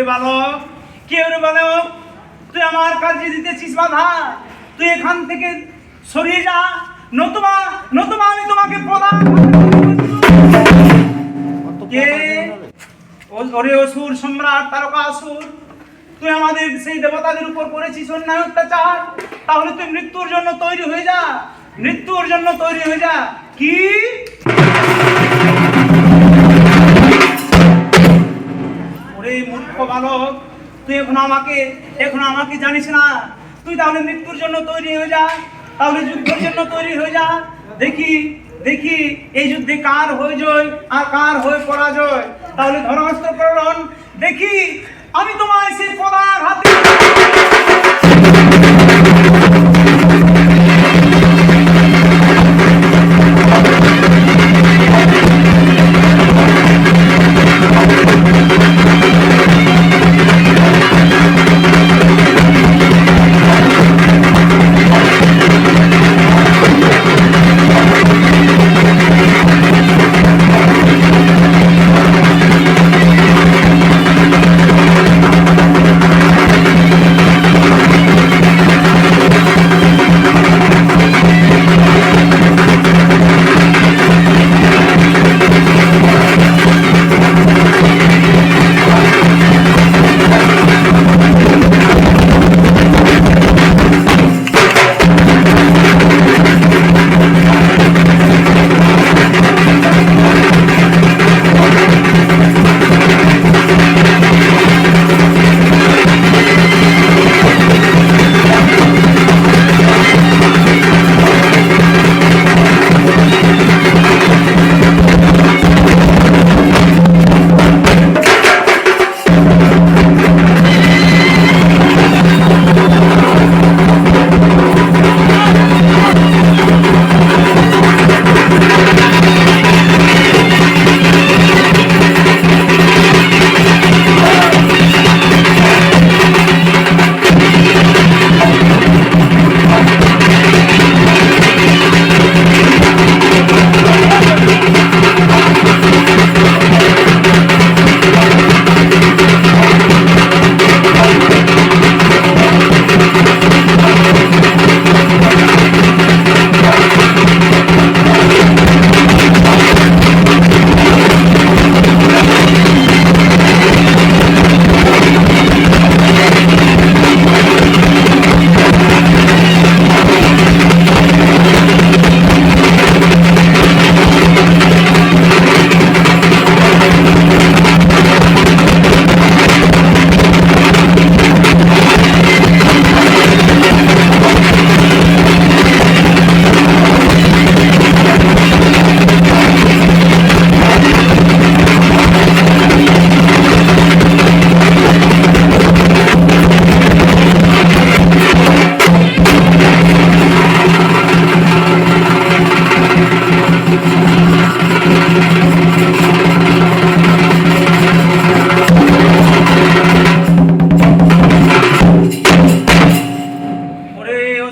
ওরে বালক কে ওরে বালক তুই আমার কাজে দিতেছিস বাধা। তুই এখান থেকে সরিয়ে যা। নতুবা নতুবা আমি তোমাকে প্রদান কে? ও- ওরে অসুর সম্রাট তারকা অসুর। তুই আমাদের সেই দেবতাদের উপর করেছিস অন্যায় অত্যাচার। তাহলে তুই মৃত্যুর জন্য তৈরি হয়ে যা। মৃত্যুর জন্য তৈরি হয়ে যা। কি? বালক তুই এখন আমাকে এখন আমাকে জানিস না? তুই তাহলে মৃত্যুর জন্য তৈরি হয়ে যা। তাহলে যুদ্ধের জন্য তৈরি হয়ে যা। দেখি দেখি, এই যুদ্ধে কার হয়ে জয় আর কার হয়ে পরাজয়? তাহলে ধর্মাস্ত্র প্রেরণ দেখি, আমি তোমায় সেই পদার হাতে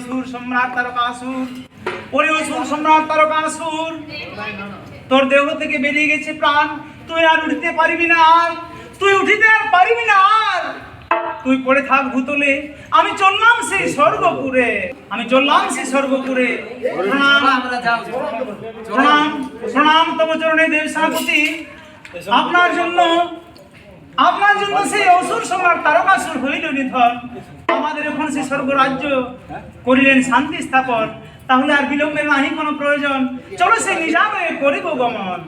অসুর সম্রাট তারকাসুর, ওরে অসুর সম্রাট তারকাসুর। তোর দেহ থেকে বেরিয়ে গেছে প্রাণ, তুই আর উঠতে পারবি না আর, তুই উঠিতে আর পারবি না আর। তুই পড়ে থাক ভূতলে, আমি চললাম সেই স্বর্গপুরে। আমি চললাম সেই স্বর্গপুরে। প্রণাম প্রণাম তব চরণে দেব সেনাপতি। আপনার জন্য আপনার জন্য সেই অসুর সম্রাট তারকাসুর হইল নিধন। আমাদের এখন সে স্বর্গরাজ্য করিলেন শান্তি স্থাপন, তাহলে আর বিলম্বের নাহি কোনো প্রয়োজন? চলো সে নিজামে করিব গমন।